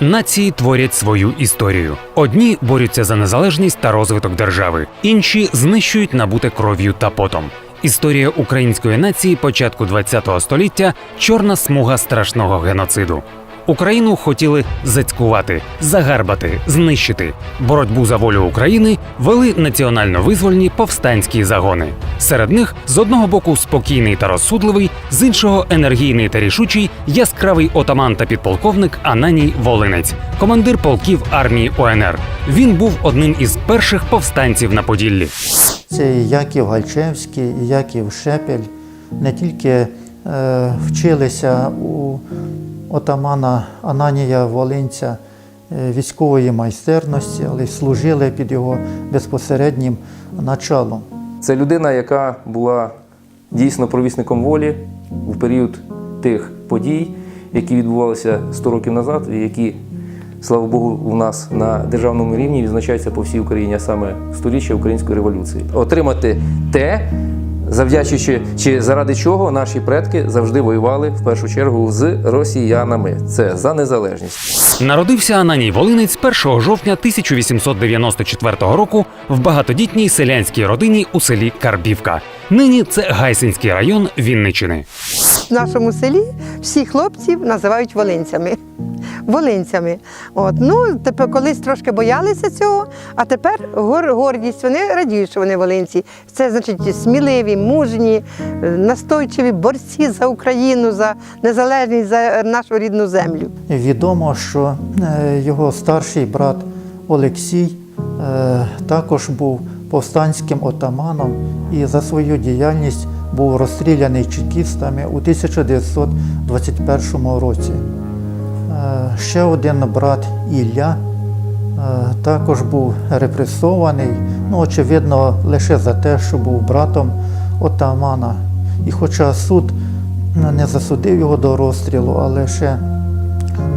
Нації творять свою історію. Одні борються за незалежність та розвиток держави, інші знищують набуте кров'ю та потом. Історія української нації початку ХХ століття чорна смуга страшного геноциду. Україну хотіли зацькувати, загарбати, знищити. Боротьбу за волю України вели національно-визвольні повстанські загони. Серед них з одного боку спокійний та розсудливий, з іншого енергійний та рішучий, яскравий отаман та підполковник Ананій Волинець, командир полків армії УНР. Він був одним із перших повстанців на Поділлі. Це і Яків Гальчевський, і Яків Шепель не тільки е, вчилися у отамана Ананія Волинця е, військової майстерності, але й служили під його безпосереднім началом. Це людина, яка була дійсно провісником волі в період тих подій, які відбувалися 100 років назад, і які, слава Богу, у нас на державному рівні відзначаються по всій Україні, а саме сторіччя української революції. Отримати те, завдячуючи чи заради чого наші предки завжди воювали в першу чергу з росіянами. Це за незалежність. Народився Ананій Волинець 1 жовтня 1894 року в багатодітній селянській родині у селі Карбівка. Нині це Гайсинський район Вінничини. В нашому селі всі хлопців називають волинцями. Волинцями. От. Ну, тепер колись трошки боялися цього, а тепер гор, гордість. Вони радіють, що вони волинці. Це значить сміливі, мужні, е, настойчиві борці за Україну, за незалежність, за нашу рідну землю. Відомо, що е, його старший брат Олексій е, також був повстанським отаманом і за свою діяльність був розстріляний чекістами у 1921 році. Е, Ще один брат Ілля е, також був репресований, ну, очевидно, лише за те, що був братом отамана. І хоча суд не засудив його до розстрілу, але ще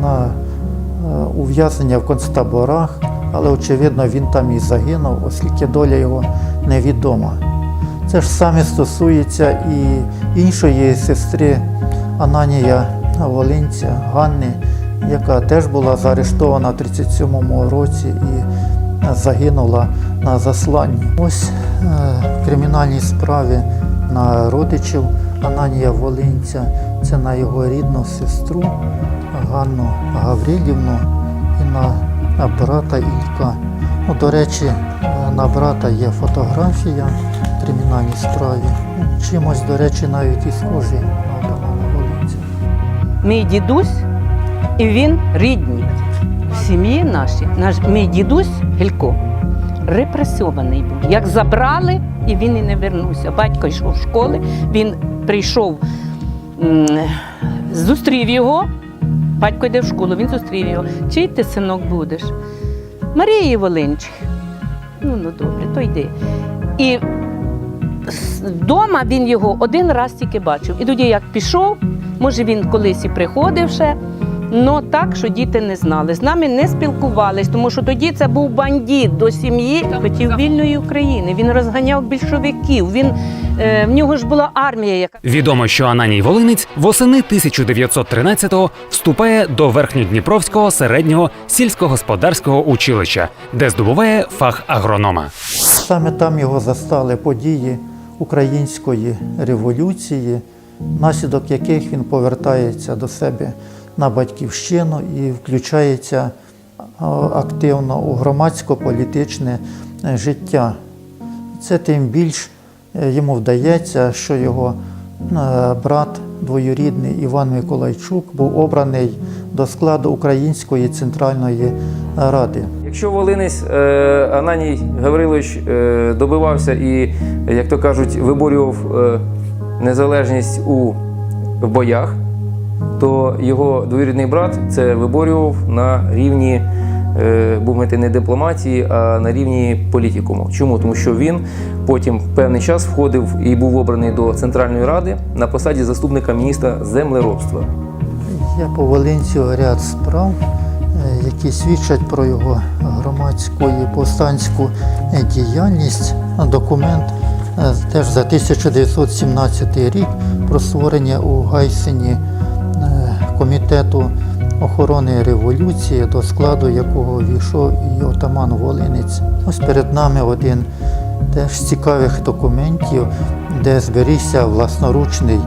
на е, ув'язнення в концтаборах, але очевидно він там і загинув, оскільки доля його невідома. Це ж саме стосується і іншої сестри Ананія Волинця Ганни, яка теж була заарештована в 37-му році і загинула на засланні. Ось е, в кримінальній справі на родичів Ананія Волинця, це на його рідну сестру Ганну Гаврилівну і на, брата Ілька. Ну, до речі, е, на брата є фотографія в кримінальній справі. Чимось, до речі, навіть і схожий на Волинця. мій дідусь, і він рідний в сім'ї нашій. Наш мій дідусь Гелько репресований був. Як забрали, і він і не вернувся. Батько йшов з школи, він прийшов, зустрів його. Батько йде в школу, він зустрів його. Чий ти синок будеш? Марії Волинчих. Ну, ну добре, то йди. І вдома він його один раз тільки бачив. І тоді як пішов, може він колись і приходив ще, але так, що діти не знали. З нами не спілкувались, тому що тоді це був бандит до сім'ї, хотів вільної України. Він розганяв більшовиків. Він, е, в нього ж була армія, яка Відомо, що Ананій Волинець восени 1913-го вступає до Верхньодніпровського середнього сільськогосподарського училища, де здобуває фах агронома. Саме там його застали події української революції, внаслідок яких він повертається до себе на батьківщину і включається активно у громадсько-політичне е, життя. Це тим більш е, йому вдається, що його е, брат двоюрідний Іван Миколайчук був обраний до складу Української центральної ради. Якщо Волинець е, Ананій Гаврилович е, добивався і, як то кажуть, виборював е, незалежність у боях, то його двоюрідний брат це виборював на рівні, е, будемо не дипломатії, а на рівні політикуму. Чому? Тому що він потім певний час входив і був обраний до Центральної ради на посаді заступника міністра землеробства. Є по Волинцю ряд справ, е, які свідчать про його громадську і повстанську е, діяльність. Документ теж за 1917 рік про створення у Гайсині комітету охорони революції, до складу якого війшов і отаман Волинець. Ось перед нами один теж з цікавих документів, де зберігся власноручний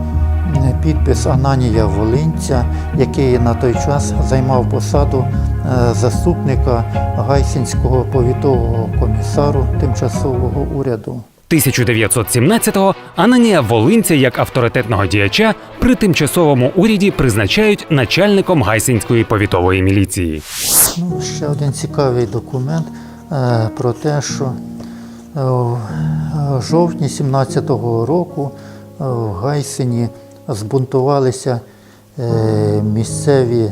е, підпис Ананія Волинця, який на той час займав посаду е, заступника Гайсинського повітового комісару тимчасового уряду. 1917-го Ананія Волинця як авторитетного діяча при тимчасовому уряді призначають начальником Гайсинської повітової міліції. Ну, ще один цікавий документ е, про те, що е, в е, жовтні 17-го року е, в Гайсині збунтувалися е, місцеві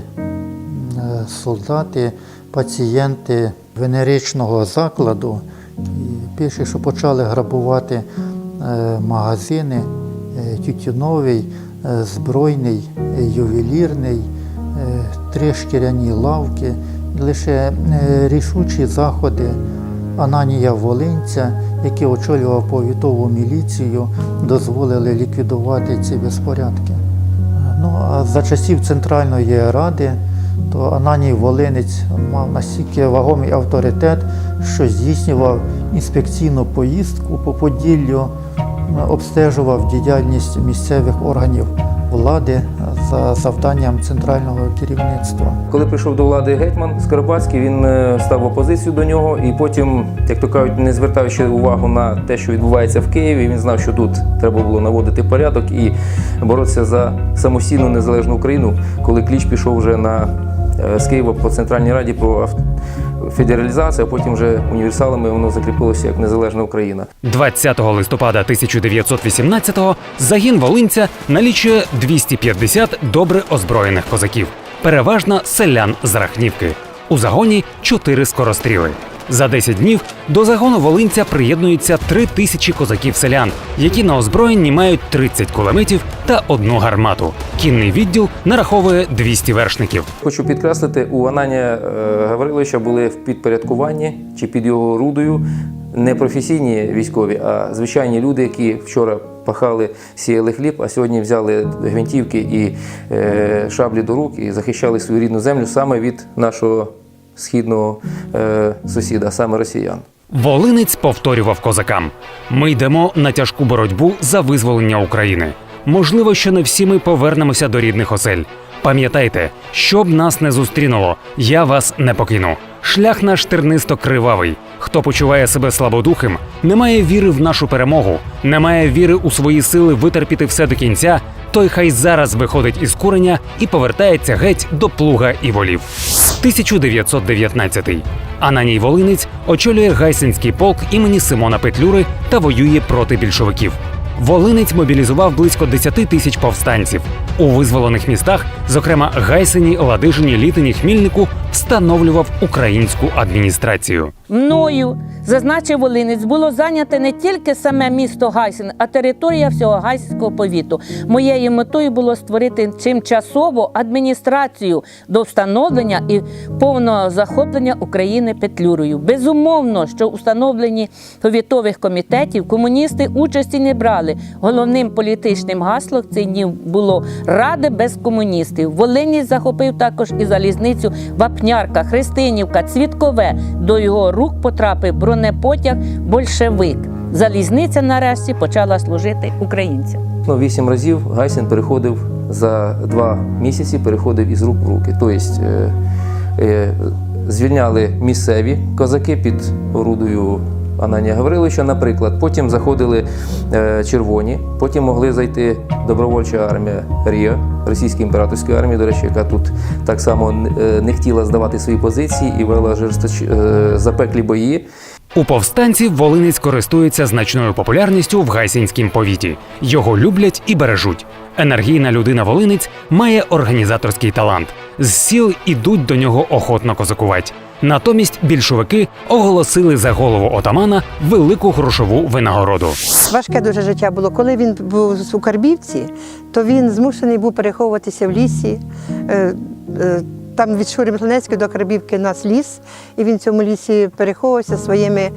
солдати, пацієнти венеричного закладу. Пише, що почали грабувати е, магазини е, тютюновий, е, збройний, ювелірний, три шкіряні лавки. Лише рішучі заходи Ананія Волинця, який очолював повітову міліцію, дозволили ліквідувати ці безпорядки. Ну, а за часів Центральної Ради, то Ананій Волинець мав настільки вагомий авторитет, що здійснював інспекційну поїздку по Поділлю, обстежував діяльність місцевих органів влади за завданням центрального керівництва. Коли прийшов до влади гетьман Скоропадський, він е, став опозицію до нього, і потім, як то кажуть, не звертаючи увагу на те, що відбувається в Києві, він знав, що тут треба було наводити порядок і боротися за самостійну незалежну Україну, коли кліч пішов вже на е, з Києва по Центральній Раді про ав- федералізацію, а потім вже універсалами воно закріпилося як незалежна Україна. 20 листопада 1918-го загін Волинця налічує 250 добре озброєних козаків, переважно селян з Рахнівки. У загоні чотири скоростріли. За 10 днів до загону Волинця приєднується 3 тисячі козаків-селян, які на озброєнні мають 30 кулеметів та одну гармату. Кінний відділ нараховує 200 вершників. Хочу підкреслити, у Ананія е, Гавриловича були в підпорядкуванні чи під його рудою не професійні військові, а звичайні люди, які вчора пахали, сіяли хліб, а сьогодні взяли гвинтівки і е, шаблі до рук і захищали свою рідну землю саме від нашого східного е, сусіда, саме росіян. Волинець повторював козакам: ми йдемо на тяжку боротьбу за визволення України. Можливо, що не всі ми повернемося до рідних осель. Пам'ятайте, щоб нас не зустрінуло, я вас не покину. Шлях наш тернисто кривавий. Хто почуває себе слабодухим, не має віри в нашу перемогу, не має віри у свої сили витерпіти все до кінця, той хай зараз виходить із куреня і повертається геть до плуга і волів. 1919. Ананій Волинець очолює Гайсинський полк імені Симона Петлюри та воює проти більшовиків. Волинець мобілізував близько 10 тисяч повстанців. У визволених містах, зокрема Гайсині, Ладижині, Літині, Хмільнику, встановлював українську адміністрацію. Мною, зазначив Волинець, було зайняте не тільки саме місто Гайсин, а територія всього Гайсинського повіту. Моєю метою було створити тимчасову адміністрацію до встановлення і повного захоплення України Петлюрою. Безумовно, що у встановленні повітових комітетів комуністи участі не брали. Головним політичним гаслом цих днів було Ради без комуністів. Волинець захопив також і залізницю Вапнярка, Христинівка, Цвіткове. До його рук потрапив бронепотяг Большевик. Залізниця нарешті почала служити українцям. Ну, вісім разів Гайсин переходив за два місяці, переходив із рук в руки. Тобто е, е, звільняли місцеві козаки під орудою Ананія Гавриловича, наприклад. Потім заходили е, червоні, потім могли зайти добровольча армія Ріо, російської імператорської армії, до речі, яка тут так само е, не хотіла здавати свої позиції і вела жорсточ... е, запеклі бої. У повстанців Волинець користується значною популярністю в гайсінськім повіті. Його люблять і бережуть. Енергійна людина Волинець має організаторський талант. З сіл ідуть до нього охотно козакувати. Натомість більшовики оголосили за голову отамана велику грошову винагороду. Важке дуже життя було. Коли він був у Карбівці, то він змушений був переховуватися в лісі. Е, е, Там від Шури Митлинецької до Карбівки нас ліс, і він в цьому лісі переховувався своїми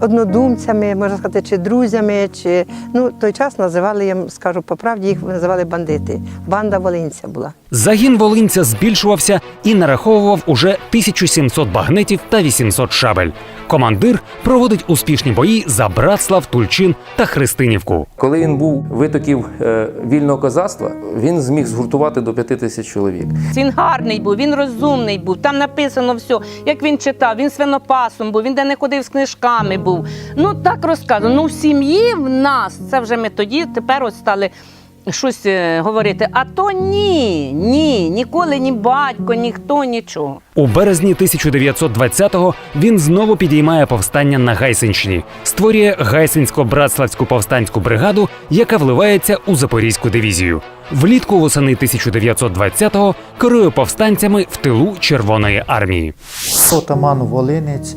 однодумцями, можна сказати, чи друзями, чи ну той час називали я скажу по правді, їх називали бандити. Банда Волинця була. Загін волинця збільшувався і нараховував уже 1700 багнетів та 800 шабель. Командир проводить успішні бої за Братслав, Тульчин та Христинівку. Коли він був витоків е, вільного козацтва, він зміг згуртувати до п'яти тисяч чоловік. Він гарний був, він розумний був. Там написано все, як він читав, він свинопасом був, він де не ходив з книжками був. Ну так розказано. Ну в сім'ї в нас це вже ми тоді тепер от стали. Щось е, говорити, а то ні, ні, ніколи ні батько, ніхто, нічого. У березні 1920-го він знову підіймає повстання на Гайсинщині, створює Гайсинсько-Братславську повстанську бригаду, яка вливається у Запорізьку дивізію. Влітку восени 1920-го керує повстанцями в тилу Червоної армії. Отаман Волинець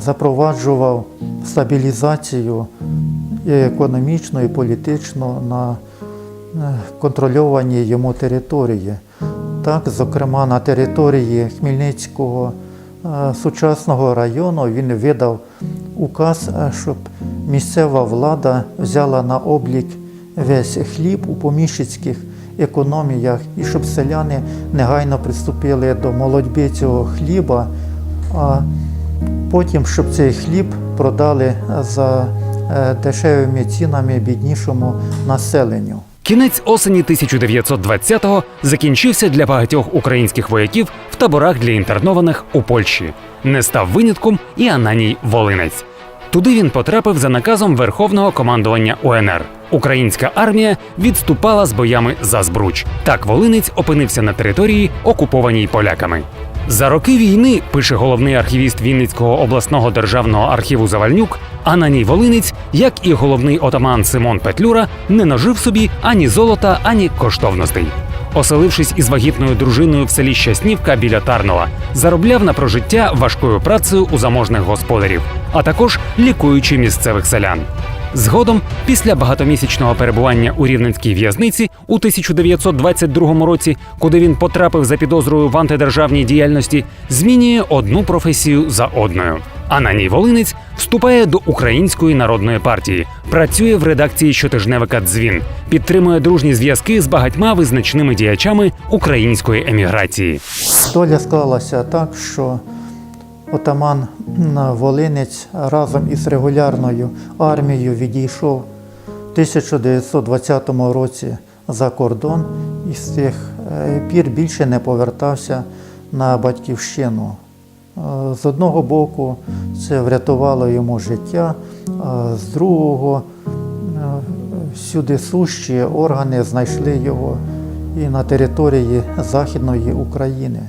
запроваджував стабілізацію і економічну, і політичну на е, контрольованій йому території. Так, зокрема, на території Хмельницького е, сучасного району він видав указ, е, щоб місцева влада взяла на облік весь хліб у поміщицьких економіях і щоб селяни негайно приступили до молодьби цього хліба, а потім, щоб цей хліб продали за дешевими цінами біднішому населенню. Кінець осені 1920-го закінчився для багатьох українських вояків в таборах для інтернованих у Польщі. Не став винятком і Ананій Волинець. Туди він потрапив за наказом Верховного командування УНР. Українська армія відступала з боями за Збруч. Так Волинець опинився на території, окупованій поляками. За роки війни, пише головний архівіст Вінницького обласного державного архіву Завальнюк, Ананій Волинець, як і головний отаман Симон Петлюра, не нажив собі ані золота, ані коштовностей. Оселившись із вагітною дружиною в селі Щаснівка біля Тарнова, заробляв на прожиття важкою працею у заможних господарів, а також лікуючи місцевих селян. Згодом, після багатомісячного перебування у рівненській в'язниці у 1922 році, куди він потрапив за підозрою в антидержавній діяльності, змінює одну професію за одною. Ананій Волинець вступає до Української народної партії, працює в редакції щотижневика Дзвін, підтримує дружні зв'язки з багатьма визначними діячами української еміграції. Доля склалася так, що отаман Волинець разом із регулярною армією відійшов в 1920 році за кордон і з тих е, пір більше не повертався на батьківщину. Е, З одного боку, це врятувало йому життя, а з другого е, всюди сущі органи знайшли його і на території Західної України.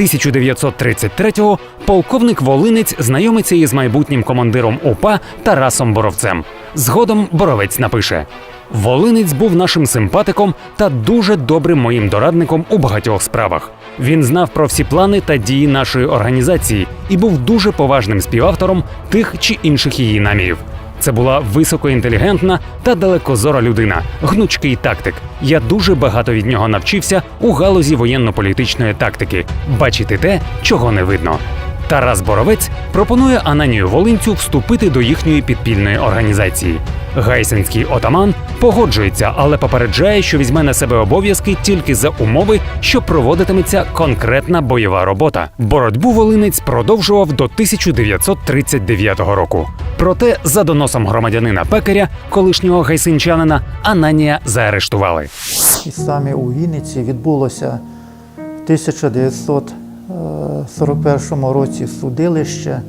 1933-го полковник Волинець знайомиться із майбутнім командиром УПА Тарасом Боровцем. Згодом Боровець напише: Волинець був нашим симпатиком та дуже добрим моїм дорадником у багатьох справах. Він знав про всі плани та дії нашої організації і був дуже поважним співавтором тих чи інших її намірів. Це була високоінтелігентна та далекозора людина, гнучкий тактик. Я дуже багато від нього навчився у галузі воєнно-політичної тактики бачити те, чого не видно. Тарас Боровець пропонує Ананію Волинцю вступити до їхньої підпільної організації. Гайсинський отаман погоджується, але попереджає, що візьме на себе обов'язки тільки за умови, що проводитиметься конкретна бойова робота. Боротьбу Волинець продовжував до 1939 року. Проте, за доносом громадянина пекаря, колишнього гайсинчанина, Ананія заарештували. І саме у Вінниці відбулося 1900 41-му році судилище,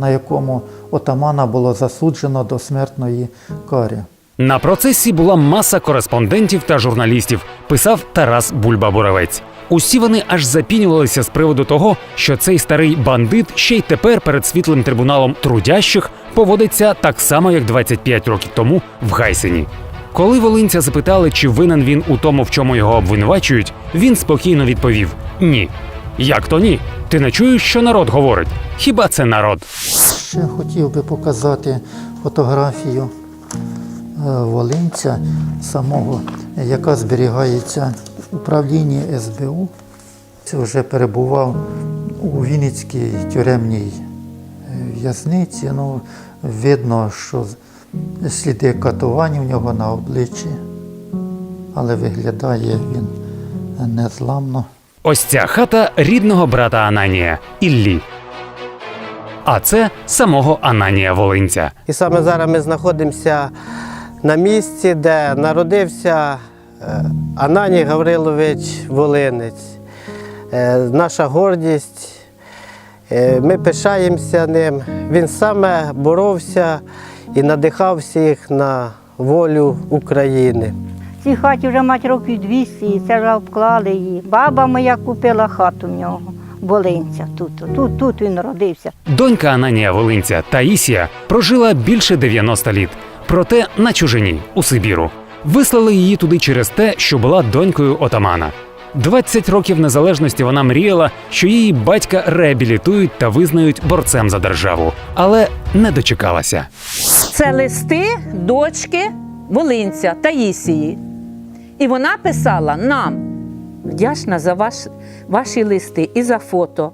на якому отамана було засуджено до смертної карі. На процесі була маса кореспондентів та журналістів, писав Тарас Бульба-Боровець. Усі вони аж запінювалися з приводу того, що цей старий бандит ще й тепер перед світлим трибуналом трудящих поводиться так само, як 25 років тому в Гайсені. Коли Волинця запитали, чи винен він у тому, в чому його обвинувачують, він спокійно відповів Ні. Як то ні? Ти не чуєш, що народ говорить? Хіба це народ? Ще хотів би показати фотографію е, Волинця самого, яка зберігається в управлінні СБУ. Це вже перебував у Вінницькій тюремній е, в'язниці. Ну, видно, що сліди катувань у нього на обличчі, але виглядає він незламно. Ось ця хата рідного брата Ананія Іллі. А це самого Ананія Волинця. І саме зараз ми знаходимося на місці, де народився е, Ананій Гаврилович Волинець. Е, Наша гордість. Е, Ми пишаємося ним. Він саме боровся і надихав всіх на волю України. Цій хаті вже мать років 200, і це вже обклали її. Баба моя купила хату в нього, Волинця. Тут, тут, тут він родився. Донька Ананія Волинця Таїсія прожила більше 90 літ, проте на чужині у Сибіру. Вислали її туди через те, що була донькою отамана. 20 років незалежності вона мріяла, що її батька реабілітують та визнають борцем за державу, але не дочекалася. Це листи дочки Волинця Таїсії. І вона писала нам вдячна за ваш, ваші листи і за фото,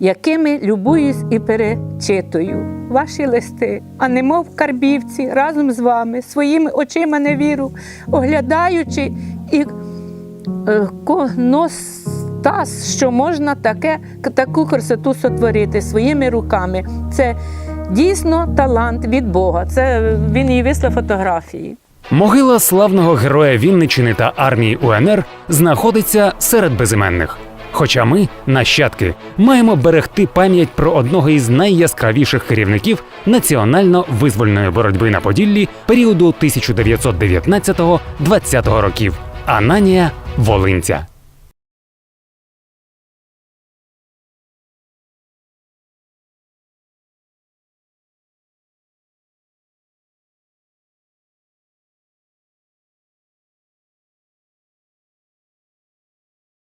якими любуюсь і перечитую. Ваші листи, а немов в карбівці разом з вами, своїми очима не віру, оглядаючи і е, коностас, що можна таке, таку красоту сотворити своїми руками. Це дійсно талант від Бога. Це він їй вислав фотографії. Могила славного героя Вінничини та армії УНР знаходиться серед безіменних. Хоча ми, нащадки, маємо берегти пам'ять про одного із найяскравіших керівників національно-визвольної боротьби на Поділлі періоду 1919-20 років Ананія Волинця.